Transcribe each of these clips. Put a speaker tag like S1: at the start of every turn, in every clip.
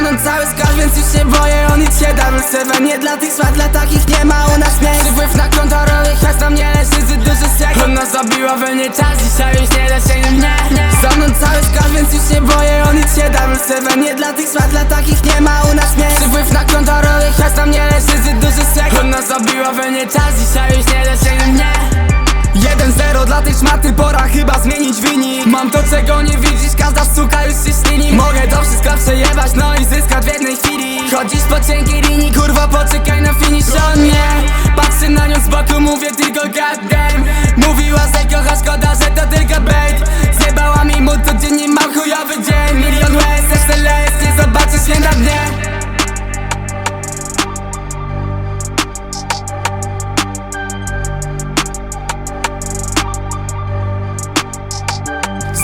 S1: Za mną cały skaz, więc już się boję O nic. Się double seven Nie dla tych słat, dla takich nie ma u nas miejsc. Wpływ na kontorowych has na mnie leży zbyt duży sek Ona zabiła we mnie czas, dzisiaj już nie da się mnie. Za mną cały skaz, więc już się boję O nic. Się double seven Nie dla tych słat, dla takich nie ma u nas miejsc. Wpływ na kontorowych has na mnie leży zbyt duży sek Ona zabiła we mnie czas, dzisiaj już Mam to czego nie widzisz, każda suka już się ślini. Mogę to wszystko przejebać, no i zyskać w jednej chwili. Chodzisz po cienkiej linii, kurwa poczekaj na finish. On mnie Patrzę na nią z boku, mówię tylko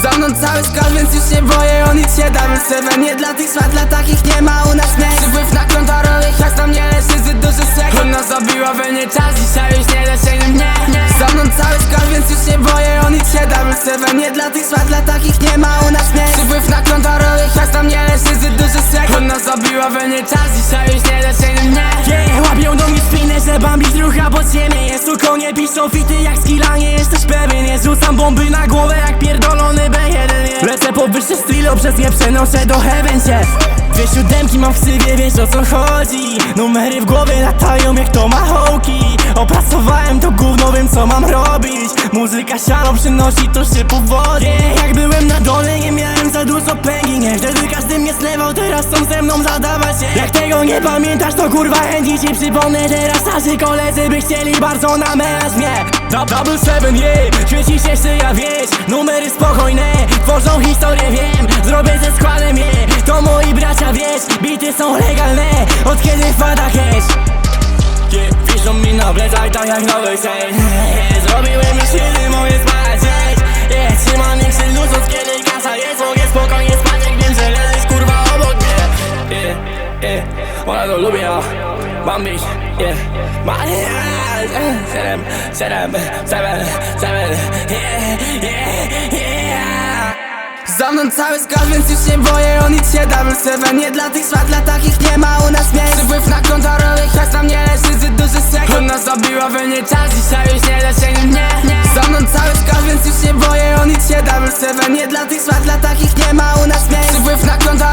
S1: Za mną cały skaz, więc już się boję O nic. Się double seven Nie dla tych słat, dla takich nie ma u nas miejsc. Wpływ na kontorowych, jak na mnie leży zbyt duży sek Ona zabiła we mnie czas, dzisiaj już nie się mnie Za mną cały skaz, więc już się boję O nic. Się double seven Nie dla tych słat, dla takich nie ma u nas miejsc. Wpływ na kontorowych, jak na mnie leży zbyt duży sek Ona zabiła we mnie czas, dzisiaj już nie się mnie
S2: Yeah, łapią do mnie spinę, że bambi rucha pod ziemię Jest. Tu konie, piszą fity jak skilla, nie jesteś pewien Nie rzucam bomby na głowę jak pierdolony B1 Wyższe strilo, przez nie przenoszę do heaven się. Dwie siódemki mam w sywie, wiesz o co chodzi. Numery w głowie latają jak to machołki Opracowałem to gówno, wiem co mam robić. Muzyka siano przynosi to się yeah, Jak byłem na dole, nie miałem za dużo pęgi. Nie, wtedy każdy mnie slewał, teraz chcą ze mną zadawać się. Jak tego nie pamiętasz, to kurwa chęci ci przypomnę. Teraz nasi koledzy by chcieli bardzo namelać mnie Double seven, yeah, świeci się szyja, wiesz? Numery spokojne, tworzą historię, wiem. Zrobię ze składem, yeah, to moi bracia, wiesz? Bity są legalne, od kiedy wpada cash? Yeah, Wiszą mi na plecach tak jak nowy sen yeah, Zrobiłem już siły, moje spać yeah, Trzymam większy luz od kiedy kasa jest. Mogę spokojnie spać jak wiem, że leżysz kurwa obok mnie. Yeah, yeah, Ona to lubię, mam być yeah. Ma, yeah, Seven, seven, seven, seven. Yeah, yeah, yeah.
S1: Za mną cały skaz, więc już się boję O nic. Się double seven Nie dla tych słat, dla takich nie ma u nas miejsc. Wpływ na kontorowych, has na mnie leży zbyt duży sek Ona zabiła we mnie czas, dzisiaj już nie się mnie Za mną cały skaz, więc już się boję O nic. Się double seven Nie dla tych słat, dla takich nie ma u nas miejsc. Wpływ na kontorowych,